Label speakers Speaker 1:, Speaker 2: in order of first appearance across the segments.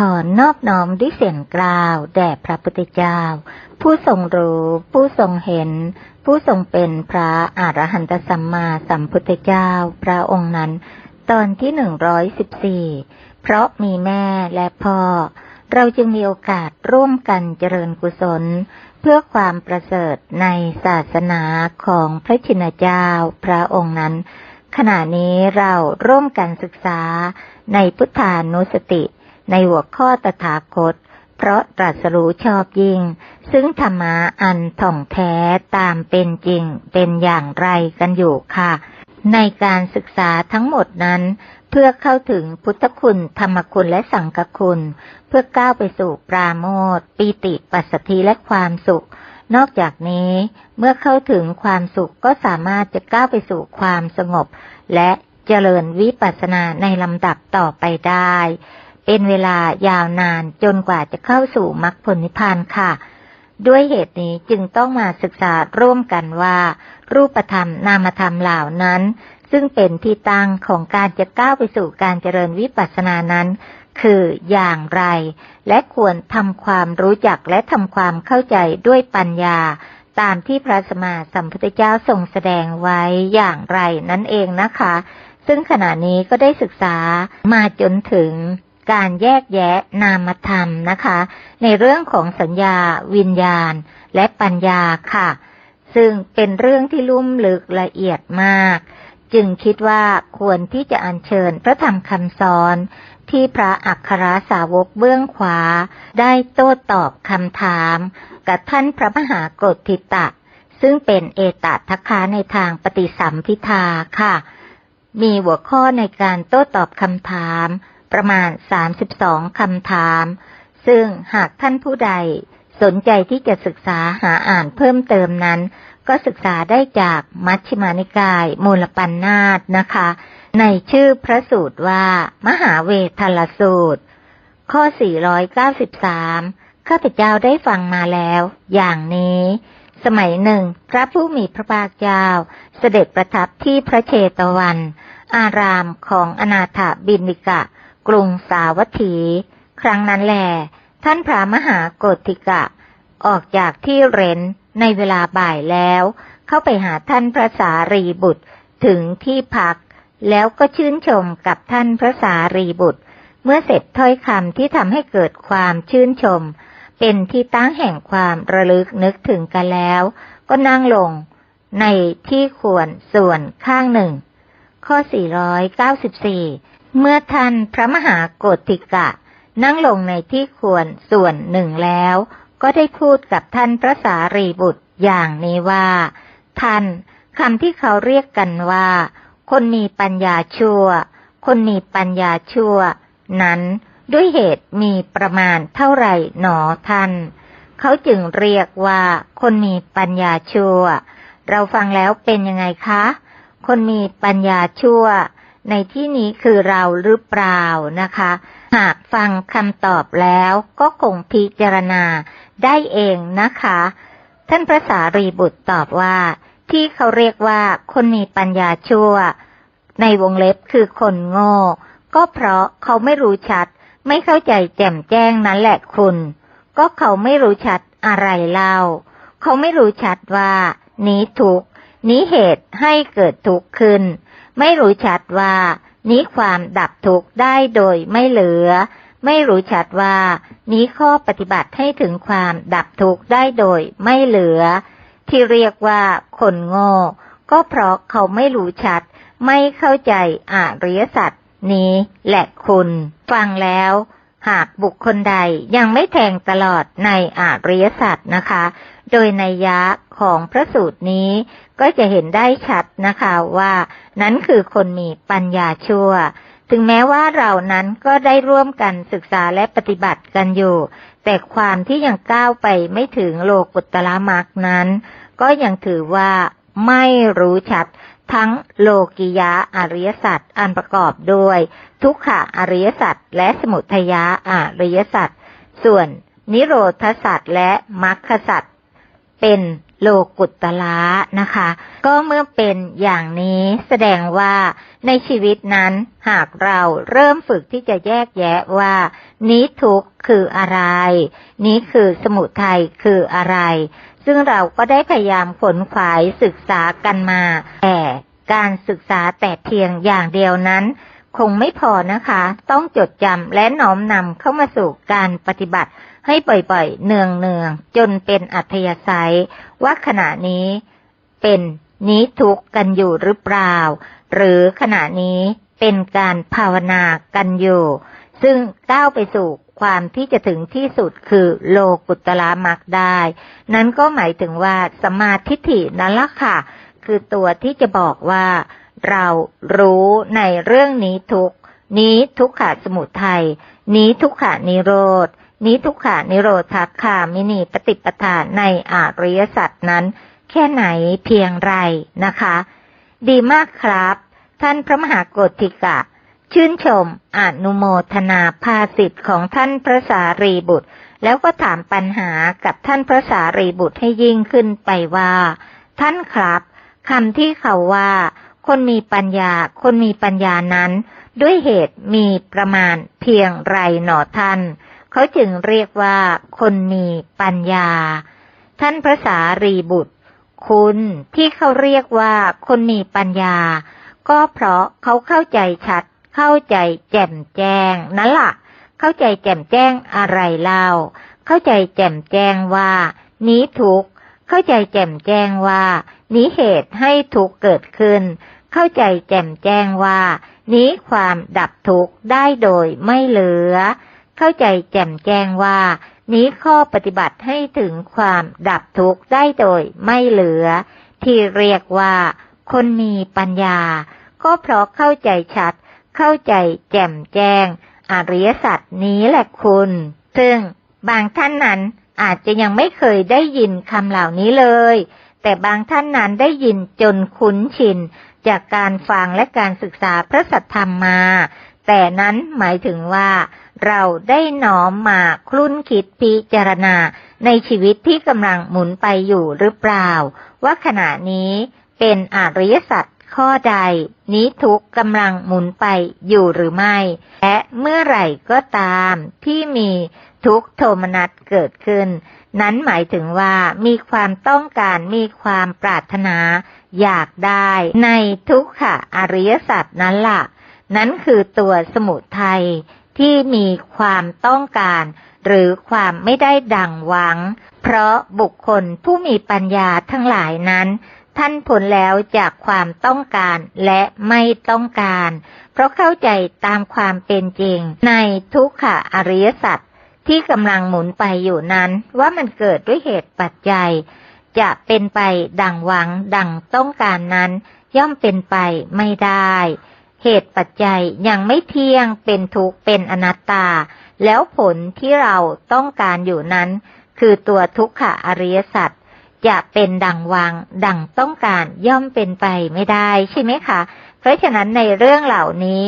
Speaker 1: ขอนอบน้อมด้วยเสียงกล่าวแด่พระพุทธเจ้า ผู้ทรงรู้ ผู้ทรงเห็น ผู้ทรงเป็นพระอรหันตสัมมาสัมพุทธเจ้า พระองค์นั้น ตอนที่หนึ่งร้อยสิบสี่เพราะมีแม่และพ่อ เราจึงมีโอกาสร่วมกันเจริญกุศล เพื่อความประเสริฐในศาสนาของพระชินเจ้า พระองค์นั้นขณะนี้เราร่วมกันศึกษาในพุทธานุสติ ในหัวข้อตถาคต เพราะตรัสรู้ชอบยิ่ง ซึ่งธรรมะอันถ่องแท้ตามเป็นจริงเป็นอย่างไรกันอยู่ค่ะ ในการศึกษาทั้งหมดนั้น เพื่อเข้าถึงพุทธคุณ ธรรมคุณและสังฆคุณ เพื่อก้าวไปสู่ปราโมทปีติปัสสธิและความสุขนอกจากนี้เมื่อเข้าถึงความสุขก็สามารถจะก้าวไปสู่ความสงบ และเจริญวิปัสสนาในลำดับต่อไปได้ เป็นเวลายาวนานจนกว่าจะเข้าสู่มรรคผลนิพพานค่ะ ด้วยเหตุนี้จึงต้องมาศึกษาร่วมกันว่า รูปธรรมนามธรรมเหล่านั้น ซึ่งเป็นที่ตั้งของการจะก้าวไปสู่การเจริญวิปัสสนานั้น คืออย่างไร และควรทำความรู้จักและทำความเข้าใจด้วยปัญญาตามที่พระสมมาสัมพุทธเจ้าทรงแสดงไว้อย่างไรนั่นเองนะคะ ซึ่งขณะนี้ก็ได้ศึกษามาจนถึง การแยกแยะนามธรรมนะคะ ในเรื่องของสัญญา วิญญาณ และปัญญาค่ะ ซึ่งเป็นเรื่องที่ลุ่มลึกละเอียดมาก จึงคิดว่าควรที่จะอัญเชิญพระธรรมคำสอนที่พระอัครสาวกเบื้องขวา ได้โต้ตอบคำถามกับท่านพระมหากรทิตะ ซึ่งเป็นเอตทัคคาในทางปฏิสัมพิทาค่ะ มีหัวข้อในการโต้ตอบคำถาม ประมาณ 32 คำถาม ซึ่งหากท่านผู้ใดสนใจที่จะศึกษาหาอ่านเพิ่มเติมนั้น ก็ศึกษาได้จากมัชฌิมานิกาย มูลปัญนาตนะคะ ในชื่อพระสูตรว่า มหาเวทลสูตร ข้อ 493 ข้าพเจ้าได้ฟังมาแล้ว อย่างนี้ สมัยหนึ่ง พระผู้มีพระภาคเจ้า เสด็จประทับที่พระเชตวัน อารามของอนาถบินิกะ กรุงสาวัตถี ครั้งนั้นแหลท่านพระมหาโกติกะ ออกจากที่เร้นในเวลาบ่ายแล้ว เข้าไปหาท่านพระสารีบุตรถึงที่พัก แล้วก็ชื่นชมกับท่านพระสารีบุตร เมื่อเสร็จถ้อยคำที่ทำให้เกิดความชื่นชม เป็นที่ตั้งแห่งความระลึกนึกถึงกันแล้ว ก็นั่งลงในที่ควรส่วนข้างหนึ่ง ข้อ 494 เมื่อท่านพระมหาโกติกะ นั่งลงในที่ควรส่วนหนึ่งแล้ว ก็ได้พูดกับท่านพระสารีบุตรอย่างนี้ว่า ท่านคำที่เขาเรียกกันว่า คนมีปัญญาชั่ว คนมีปัญญาชั่ว นั้นด้วยเหตุมีประมาณเท่าไหร่หนอท่าน เขาจึงเรียกว่า คนมีปัญญาชั่ว เราฟังแล้วเป็นยังไงคะ คนมีปัญญาชั่ว ในที่นี้คือเราหรือเปล่านะคะ หากฟังคำตอบแล้วก็คงพิจารณาได้เองนะคะ ท่านพระสารีบุตรตอบว่า ที่เขาเรียกว่าคนมีปัญญาชั่ว ในวงเล็บคือคนโง่ ก็เพราะเขาไม่รู้ชัด ไม่เข้าใจแจ่มแจ้งนั้นแหละคุณ ก็เขาไม่รู้ชัดอะไรเล่า เขาไม่รู้ชัดว่า นี้ทุกนี้เหตุให้เกิดทุกข์ขึ้น ไม่รู้ชัดว่า นี้ความดับทุกข์ได้โดยไม่เหลือ ไม่รู้ชัดว่า นี้ข้อปฏิบัติให้ถึงความดับทุกข์ได้โดยไม่เหลือ ที่เรียกว่าคนโง่ก็เพราะเขาไม่รู้ชัด ไม่เข้าใจอริยสัจนี้แหละคุณ ฟังแล้ว หากบุคคลใดยังไม่แทงตลอดในอริยสัจนะคะ โดยในยะ ของพระสูตรนี้ ก็จะเห็นได้ชัดนะคะว่า นั้นคือคนมีปัญญาชั่ว ถึงแม้ว่าเรานั้นก็ได้ร่วมกันศึกษาและปฏิบัติกันอยู่ แต่ความที่ยังก้าวไปไม่ถึงโลกุตตรมรรคนั้น ก็ยังถือว่าไม่รู้ชัดทั้งโลกิยะอริยสัจอันประกอบด้วย ทุกขะอริยสัจและสมุทัยะอริยสัจส่วนนิโรธสัจและมรรคสัจเป็น โลกุตละนะคะ ก็เมื่อเป็นอย่างนี้แสดงว่าในชีวิตนั้นหากเราเริ่มฝึกที่จะแยกแยะว่า นี้ทุกข์คืออะไร นี้คือสมุทัยคืออะไร ซึ่งเราก็ได้พยายามขนขวายศึกษากันมา แต่การศึกษาแต่เพียงอย่างเดียวนั้นคงไม่พอนะคะ ต้องจดจำและน้อมนำเข้ามาสู่การปฏิบัติ ให้บ่อยๆ เนืองๆจนเป็นอัธยาศัย ว่าขณะนี้เป็นนี้ทุกกันอยู่หรือเปล่า หรือขณะนี้เป็นการภาวนากันอยู่ ซึ่งก้าวไปสู่ความที่จะถึงที่สุดคือโลกุตละมักได้ นั้นก็หมายถึงว่าสมาทิฐินั่นละค่ะ คือตัวที่จะบอกว่า เรารู้ในเรื่องนี้ทุกนี้ทุกขะสมุทัยนี้ทุกขานิโรธ นี้ทุกขานิโรธคามินีปฏิปทาในอริยสัจนั้น แค่ไหนเพียงไรนะคะ ดีมากครับ ท่านพระมหากธิกะ ชื่นชมอนุโมทนาภาสิทธิ์ของท่านพระสารีบุตร แล้วก็ถามปัญหากับท่านพระสารีบุตรให้ยิ่งขึ้นไปว่า ท่านครับคำที่เขาว่า คนมีปัญญา คนมีปัญญานั้น ด้วยเหตุมีประมาณเพียงไรหนอท่าน เขาจึงเรียกว่าคนมีปัญญา ท่านพระสารีบุตร คุณที่เขาเรียกว่าคนมีปัญญา ก็เพราะเขาเข้าใจชัด เข้าใจแจ่มแจ้งนั่นละ่ะ เข้าใจแจ่มแจ้งอะไรเล่า เข้าใจแจ่มแจ้งว่า นี้ทุกข์เข้าใจแจ่มแจ้งว่า นี้เหตุให้ทุกข์เกิดขึ้น เข้าใจแจ่มแจ้งว่า นี้ความดับทุกข์ได้โดยไม่เหลือ เข้าใจแจ่มแจ้งว่านี้ข้อปฏิบัติให้ถึงความดับทุกข์ได้โดยไม่เหลือ ที่เรียกว่า คนมีปัญญา ก็เพราะเข้าใจชัด เข้าใจแจ่มแจ้ง อริยสัจนี้แหละคุณ ซึ่งบางท่านนั้นอาจจะยังไม่เคยได้ยินคำเหล่านี้เลย แต่บางท่านนั้นได้ยินจนคุ้นชิน จากการฟังและการศึกษาพระสัทธรรมมา แต่นั้นหมายถึงว่า เราได้น้อมมาคลุ้นคิดพิจารณาในชีวิตที่กำลังหมุนไปอยู่หรือเปล่า ว่าขณะนี้เป็นอริยสัจข้อใด นี้ทุกกำลังหมุนไปอยู่หรือไม่ และเมื่อไหร่ก็ตามที่มีทุกโทมนัสเกิดขึ้น นั้นหมายถึงว่ามีความต้องการมีความปรารถนาอยากได้ในทุกขะอริยสัจนั้นละ่ะ นั้นคือตัวสมุทัย ที่มีความต้องการ หรือความไม่ได้ดังหวัง เพราะบุคคลผู้มีปัญญาทั้งหลายนั้น ท่านผลแล้วจากความต้องการและไม่ต้องการ เพราะเข้าใจตามความเป็นจริง ในทุกขะอริยสัจที่กำลังหมุนไปอยู่นั้น ว่ามันเกิดด้วยเหตุปัจจัย จะเป็นไปดังหวังดังต้องการนั้น ย่อมเป็นไปไม่ได้ เหตุปัจจัยยังไม่เที่ยงเป็นทุกข์เป็นอนัตตา แล้วผลที่เราต้องการอยู่นั้น คือตัวทุกขะอริยสัจจะเป็นดังวังดังต้องการย่อมเป็นไปไม่ได้ใช่ไหมคะ เพราะฉะนั้นในเรื่องเหล่านี้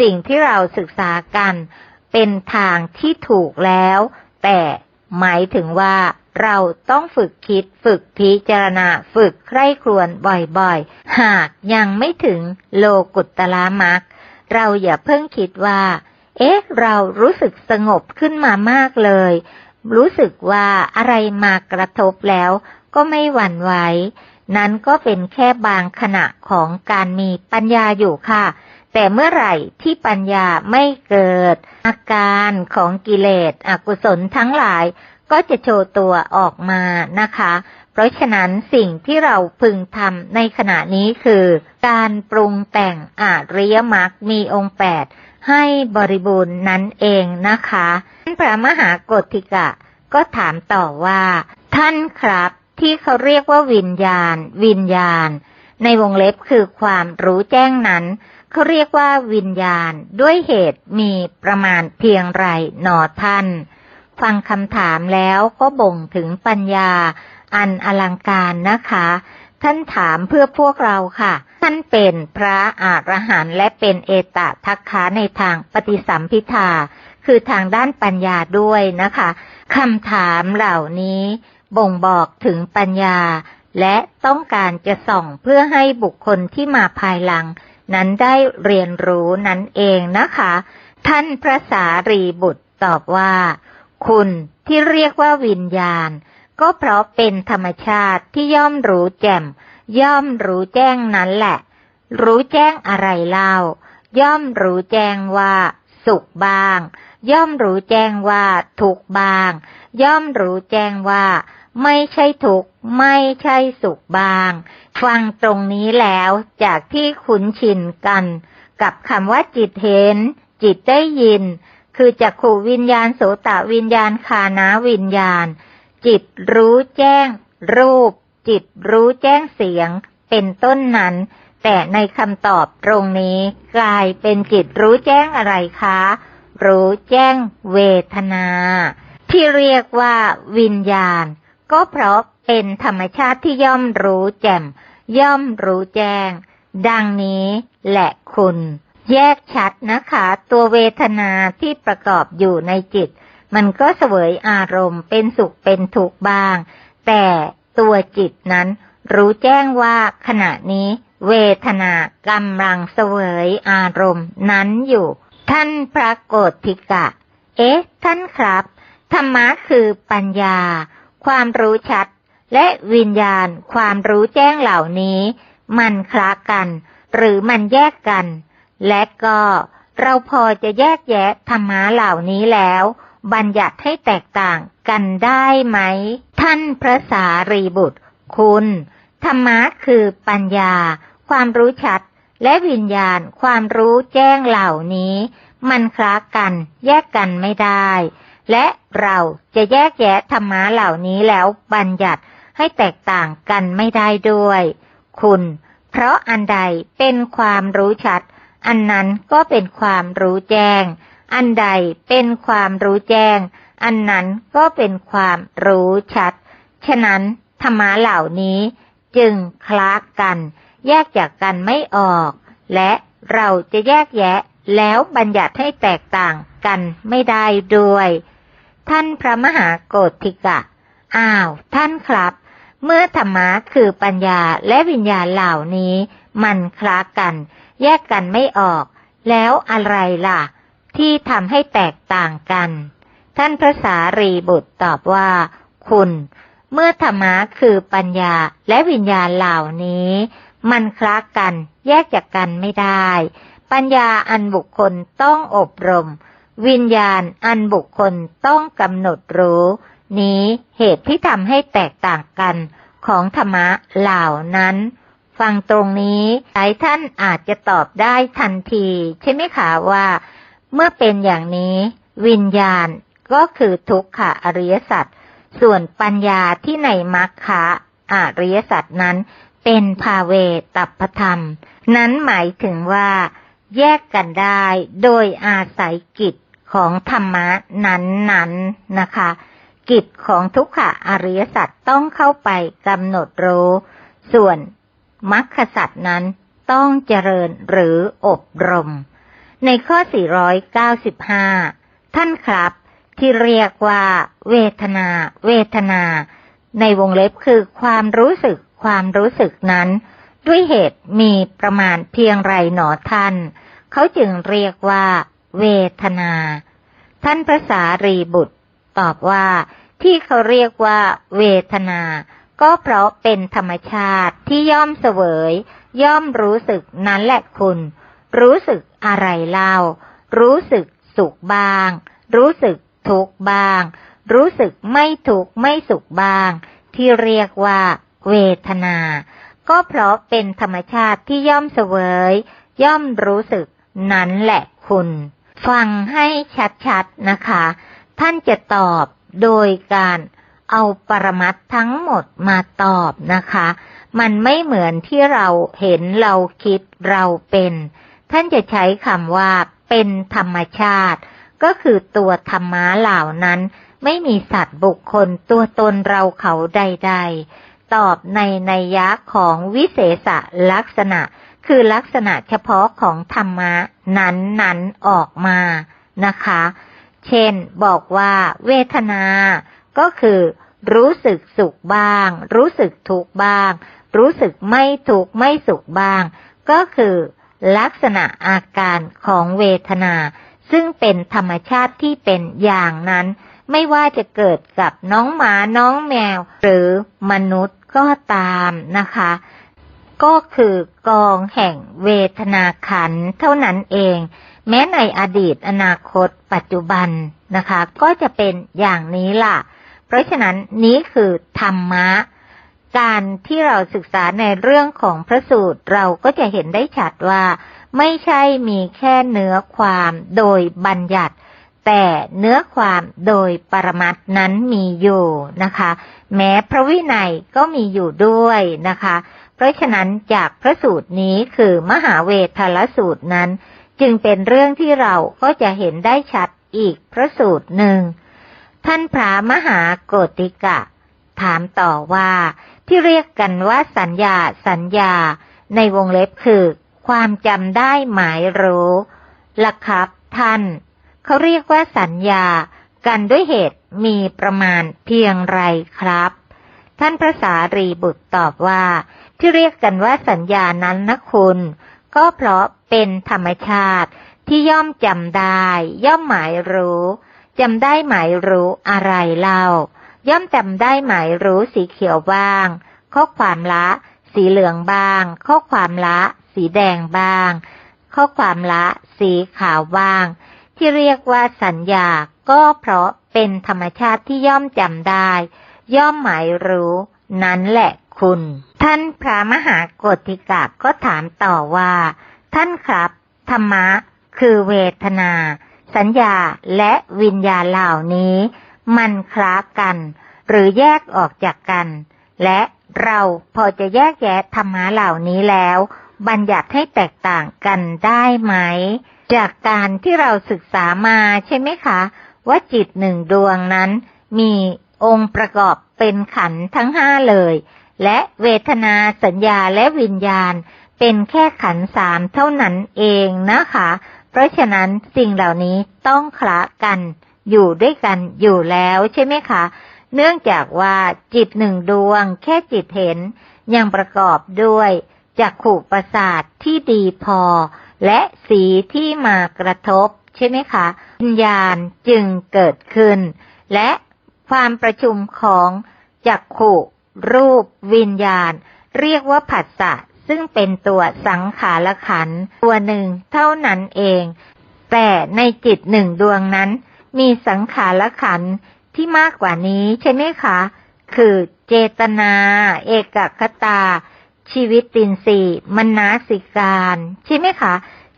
Speaker 1: สิ่งที่เราศึกษากัน เป็นทางที่ถูกแล้ว แต่ หมายถึงว่าเราต้องฝึกคิดฝึกพิจารณาฝึกใคร่ครวญบ่อยๆ หากยังไม่ถึงโลกุตตลามักเราอย่าเพิ่งคิดว่า เอ๊ะ เรารู้สึกสงบขึ้นมามากเลย รู้สึกว่าอะไรมากระทบแล้ว ก็ไม่หวั่นไหว นั้นก็เป็นแค่บางขณะของการมีปัญญาอยู่ค่ะ แต่เมื่อไหร่ที่ปัญญาไม่เกิด อาการของกิเลสอกุศลทั้งหลาย ก็จะโชว์ตัวออกมานะคะ เพราะฉะนั้นสิ่งที่เราพึงทำในขณะนี้คือ การปรุงแต่งอาริยมรรคมีองค์แปดให้บริบูรณ์นั้นเองนะคะท่านพระมหากฏิกะก็ถามต่อว่า ท่านครับที่เขาเรียกว่าวิญญาณ วิญญาณ ในวงเล็บคือความรู้แจ้งนั้น เขาเรียกว่าวิญญาณด้วยเหตุมีประมาณเพียงไรหนอท่าน ฟังคำถามแล้วก็บ่งถึงปัญญา อันอลังการนะคะ ท่านถามเพื่อพวกเราค่ะ ท่านเป็นพระอรหันต์และเป็นเอตทัคคะในทางปฏิสัมพิทาคือทางด้านปัญญาด้วยนะคะคำถามเหล่านี้บ่งบอกถึงปัญญา และต้องการจะส่องเพื่อให้บุคคลที่มาภายหลัง นั้นได้เรียนรู้นั่นเองนะคะ ท่านพระสารีบุตรตอบว่า คุณที่เรียกว่าวิญญาณ ก็เพราะเป็นธรรมชาติที่ย่อมรู้แจ่ม ย่อมรู้แจ้งนั้นแหละ รู้แจ้งอะไรเล่า ย่อมรู้แจ้งว่า สุขบ้าง ย่อมรู้แจ้งว่าทุกข์บ้าง ย่อมรู้แจ้งว่า ไม่ใช่ทุกข์ไม่ใช่สุขบาง ฟังตรงนี้แล้วจากที่คุ้นชินกัน กับคำว่าจิตเห็น จิตได้ยิน คือจักขูวิญญาณโสตวิญญาณคานาวิญญาณ จิตรู้แจ้ง รูป จิตรู้แจ้งเสียง เป็นต้นนั้น แต่ในคำตอบตรงนี้กลายเป็นจิตรู้แจ้งอะไรคะ รู้แจ้งเวทนา ที่เรียกว่าวิญญาณ ก็เพราะเป็นธรรมชาติที่ย่อมรู้แจ่ม ย่อมรู้แจ้ง ดังนี้แหละคุณ แยกชัดนะคะ ตัวเวทนาที่ประกอบอยู่ในจิต มันก็เสวยอารมณ์เป็นสุขเป็นทุกข์บ้าง แต่ตัวจิตนั้นรู้แจ้งว่าขณะนี้เวทนากำลังเสวยอารมณ์นั้นอยู่ ท่านพระโกฏฐิกะ เอ๊ะ ท่านครับ ธรรมะคือปัญญา ความรู้ชัด และวิญญาณความรู้แจ้งเหล่านี้ มันคล้ากัน หรือมันแยกกัน และก็เราพอจะแยกแยะธรรมะเหล่านี้แล้ว บัญญัติให้แตกต่างกันได้ไหม ท่านพระสารีบุตร คุณ ธรรมะคือปัญญา ความรู้ชัด และวิญญาณความรู้แจ้งเหล่านี้ มันคล้ากัน แยกกันไม่ได้ และเราจะแยกแยะธรรมะเหล่านี้แล้วบัญญัติให้แตกต่างกันไม่ได้ด้วย คุณ เพราะอันใดเป็นความรู้ชัด อันนั้นก็เป็นความรู้แจ้ง อันใดเป็นความรู้แจ้ง อันนั้นก็เป็นความรู้ชัด ฉะนั้นธรรมะเหล่านี้จึงคล้ากัน แยกจากกันไม่ออก และเราจะแยกแยะแล้วบัญญัติให้แตกต่างกันไม่ได้ด้วย ท่านพระมหาโกฏฐิกะ อ้าว ท่านครับ เมื่อธรรมะคือปัญญาและวิญญาณเหล่านี้ มันคล้ากัน แยกกันไม่ออก แล้วอะไรล่ะ ที่ทำให้แตกต่างกัน ท่านพระสารีบุตรตอบว่า คุณ เมื่อธรรมะคือปัญญาและวิญญาณเหล่านี้ มันคล้ากัน แยกจากกันไม่ได้ ปัญญาอันบุคคลต้องอบรม วิญญาณอันบุคคลต้องกำหนดรู้ นี้เหตุที่ทำให้แตกต่างกันของธรรมะเหล่านั้น ฟังตรงนี้หลายท่านอาจจะตอบได้ทันที ใช่ไหมคะว่า เมื่อเป็นอย่างนี้ วิญญาณก็คือทุกขะอริยสัจส่วนปัญญาที่ในมรรคะอริยสัจนั้น เป็นภาเวตัพธรรม นั้นหมายถึงว่า แยกกันได้โดยอาศัยกิจ ของธรรมะนั้นๆนนะคะ กิจของทุกขะอริยสัจต้องเข้าไปกำหนดรู้ ส่วนมรรคสัจนั้นต้องเจริญหรืออบรม ในข้อ 495 ท่านครับ ที่เรียกว่า เวทนา เวทนา ในวงเล็บคือความรู้สึกความรู้สึกนั้น ด้วยเหตุมีประมาณเพียงไรหนอท่าน เขาจึงเรียกว่า เวทนา ท่านพระสารีบุตร ตอบว่าที่เขาเรียกว่าเวทนา ก็เพราะเป็นธรรมชาติที่ย่อมเสวย ย่อมรู้สึกนั้นแหละคุณ รู้สึกอะไรเล่า รู้สึกสุขบ้าง รู้สึกทุกข์บ้าง รู้สึกไม่ทุกข์ไม่สุขบ้าง ที่เรียกว่าเวทนา ก็เพราะเป็นธรรมชาติที่ย่อมเสวย ย่อมรู้สึกนั้นแหละคุณ ฟังให้ชัดๆนะคะ ท่านจะตอบโดยการเอาปรมัตทั้งหมดมาตอบนะคะ มันไม่เหมือนที่เราเห็นเราคิดเราเป็น ท่านจะใช้คำว่าเป็นธรรมชาติ ก็คือตัวธรรมะเหล่านั้น ไม่มีสัตว์บุคคลตัวตนเราเขาใด ๆ ตอบในนัยยะของวิเศษลักษณะ คือลักษณะเฉพาะของธรรมะนั้นๆออกมานะคะ เช่นบอกว่าเวทนา ก็คือรู้สึกสุขบ้าง รู้สึกทุกข์บ้าง รู้สึกไม่ทุกข์ไม่สุขบ้าง ก็คือลักษณะอาการของเวทนา ซึ่งเป็นธรรมชาติที่เป็นอย่างนั้น ไม่ว่าจะเกิดกับน้องหมาน้องแมว หรือมนุษย์ก็ตามนะคะ ก็คือกองแห่งเวทนาขันเท่านั้นเอง แม้ในอดีตอนาคต ปัจจุบันนะคะ ก็จะเป็นอย่างนี้ล่ะ เพราะฉะนั้นนี้คือธรรมะ การที่เราศึกษาในเรื่องของพระสูตรเราก็จะเห็นได้ชัดว่า ไม่ใช่มีแค่เนื้อความโดยบัญญัติแต่เนื้อความโดยปรมัตถ์นั้นมีอยู่นะคะ แม้พระวินัยก็มีอยู่ด้วยนะคะ ราะฉะนั้นจากพระสูตรนี้คือมหาเวทลสูตรนั้น จึงเป็นเรื่องที่เราก็จะเห็นได้ชัดอีกพระสูตรหนึ่ง ท่านพระมหาโกติกะ ถามต่อว่าที่เรียกกันว่าสัญญาสัญญา ในวงเล็บคือ ความจำได้หมายรู้ล่ะครับท่าน เขาเรียกว่าสัญญากันด้วยเหตุมีประมาณเพียงไรครับ ท่านพระสารีบุตรตอบว่า ที่เรียกกันว่าสัญญานั้นนะคุณ ก็เพราะเป็นธรรมชาติที่ย่อมจำได้ ย่อมหมายรู้จำได้หมายรู้อะไรเล่า ย่อมจำได้หมายรู้สีเขียวบ้าง ข้อความละ สีเหลืองบ้าง ข้อความละ สีแดงบ้าง ข้อความละ สีขาวบ้าง ที่เรียกว่าสัญญาก็เพราะเป็นธรรมชาติที่ย่อมจำได้ ย่อมหมายรู้ นั้นแหละ คุณ ท่านพระมหากติกะก็ถามต่อว่า ท่านครับ ธรรมะ คือเวทนา สัญญาและวิญญาเหล่านี้ มันคล้ากัน หรือแยกออกจากกัน และเราพอจะแยกแยะธรรมะเหล่านี้แล้ว บัญญัติให้แตกต่างกันได้ไหม จากการที่เราศึกษามาใช่ไหมคะ ว่าจิตหนึ่งดวงนั้นมีองค์ประกอบเป็นขันธ์ทั้งห้าเลย และเวทนาสัญญาและวิญญาณ เป็นแค่ขันสามเท่านั้นเองนะคะ เพราะฉะนั้นสิ่งเหล่านี้ต้องคละกัน อยู่ด้วยกันอยู่แล้วใช่ไหมคะ เนื่องจากว่าจิตหนึ่งดวง แค่จิตเห็น ยังประกอบด้วยจักขู่ประสาทที่ดีพอ และสีที่มากระทบใช่ไหมคะวิญญาณจึงเกิดขึ้น และความประชุมของจักขู่ รูป วิญญาณ เรียกว่าผัสสะซึ่งเป็นตัวสังขารขันตัวหนึ่งเท่านั้นเอง แต่ในจิตหนึ่งดวงนั้น มีสังขารขันที่มากกว่านี้ใช่ไหมคะ คือเจตนา เอกคตา ชีวิตตินสีมนาสิการ ใช่ไหมคะ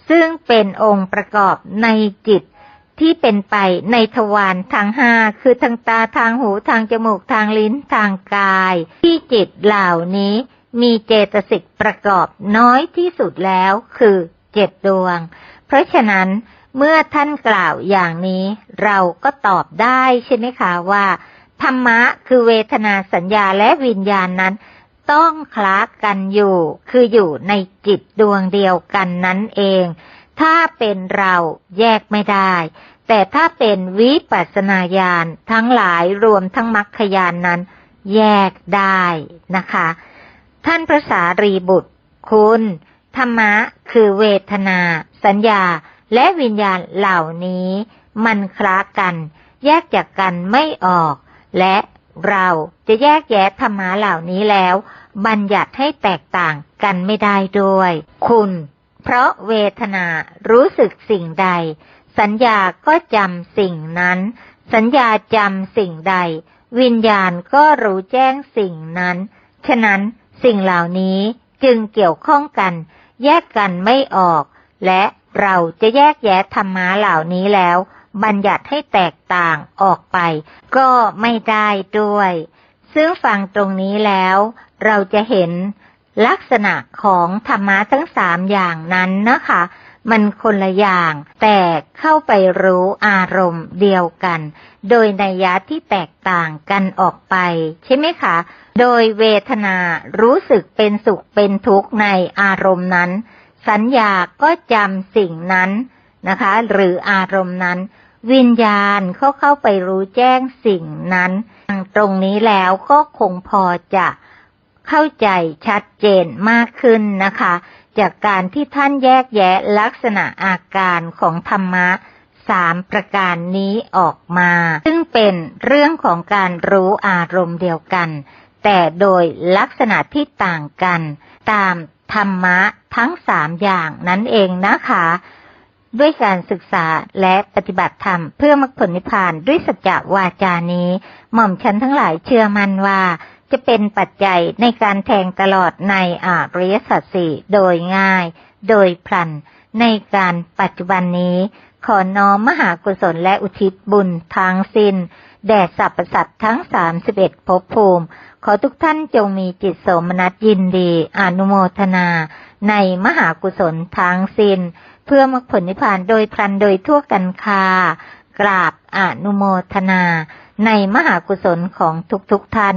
Speaker 1: ซึ่งเป็นองค์ประกอบในจิต ที่เป็นไปในทวารทางห้าคือทางตาทางหูทางจมูกทางลิ้นทางกาย ที่จิตเหล่านี้มีเจตสิกประกอบน้อยที่สุดแล้วคือเจ็ดดวง เพราะฉะนั้นเมื่อท่านกล่าวอย่างนี้ เราก็ตอบได้ใช่ไหมคะว่า ธรรมะคือเวทนาสัญญาและวิญญาณนั้น ต้องคล้ากันอยู่ คืออยู่ในจิตดวงเดียวกันนั่นเอง ถ้าเป็นเราแยกไม่ได้ แต่ถ้าเป็นวิปัสสนาญาณทั้งหลายรวมทั้งมรรคญาณนนั้น แยกได้นะคะ ท่านพระสารีบุตร คุณ ธรรมะคือเวทนา สัญญาและวิญญาณเหล่านี้ มันคล้ากัน แยกจากกันไม่ออก และเราจะแยกแยะธรรมะเหล่านี้แล้ว บัญญัติให้แตกต่างกันไม่ได้ด้วย คุณ เพราะเวทนารู้สึกสิ่งใด สัญญาก็จำสิ่งนั้น สัญญาจำสิ่งใด วิญญาณก็รู้แจ้งสิ่งนั้น ฉะนั้นสิ่งเหล่านี้จึงเกี่ยวข้องกัน แยกกันไม่ออก และเราจะแยกแยะธรรมะเหล่านี้แล้ว บัญญัติให้แตกต่างออกไป ก็ไม่ได้ด้วย ซึ่งฟังตรงนี้แล้ว เราจะเห็น ลักษณะของธรรมะทั้งสามอย่างนั้นนะคะ มันคนละอย่าง แต่เข้าไปรู้อารมณ์เดียวกัน โดยนัยยะที่แตกต่างกันออกไป ใช่ไหมคะ โดยเวทนารู้สึกเป็นสุขเป็นทุกข์ในอารมณ์นั้น สัญญาก็จำสิ่งนั้นนะคะ หรืออารมณ์นั้น วิญญาณเขาเข้าไปรู้แจ้งสิ่งนั้น ตรงนี้แล้วก็คงพอจะ เข้าใจชัดเจนมากขึ้นนะคะ จากการที่ท่านแยกแยะลักษณะอาการของธรรมะสามประการนี้ออกมา ซึ่งเป็นเรื่องของการรู้อารมณ์เดียวกัน แต่โดยลักษณะที่ต่างกัน ตามธรรมะทั้งสามอย่างนั่นเองนะคะ ด้วยการศึกษาและปฏิบัติธรรมเพื่อมรรคผลนิพพานด้วยสัจจวาจานี้ หม่อมฉันทั้งหลายเชื่อมั่นว่า จะเป็นปัจจัยในการแทงตลอดในอาริยสัจสี่โดยง่าย โดยพลัน ในการปัจจุบันนี้ ขอน้อมมหากุศลและอุทิศบุญทั้งสิ้น แด่สรรพสัตว์ทั้งสามสิบเอ็ดภพภูมิ ขอทุกท่านจงมีจิตโสมนัสยินดี อนุโมทนา ในมหากุศลทั้งสิ้น เพื่อมรรคผลนิพพานโดยพลันโดยทั่วกันคากราบอนุโมทนา ในมหากุศลของทุกๆทท่าน